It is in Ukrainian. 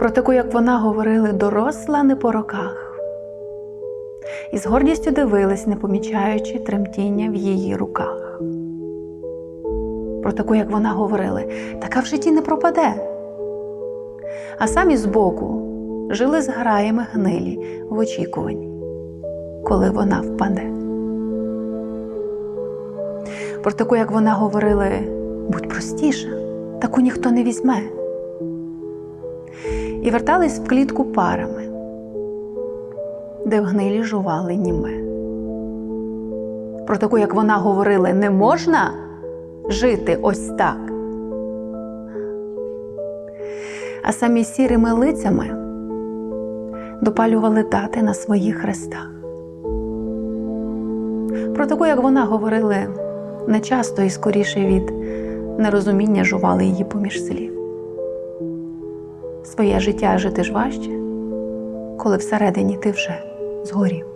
Про таку, як вона говорили, доросла не по роках. І з гордістю дивились, не помічаючи тремтіння в її руках. Про таку, як вона говорили, така в житті не пропаде. А самі збоку жили з граями гнилі в очікуванні, коли вона впаде. Про таку, як вона говорили, будь простіша, таку ніхто не візьме. І вертались в клітку парами, де в гнилі жували німе. Про таку, як вона говорили, не можна жити ось так. А самі сірими лицями допалювали дати на своїх хрестах. Про таку, як вона говорили, не часто і скоріше від нерозуміння жували її поміж слів. Своє життя жити ж важче, коли всередині ти вже згорів.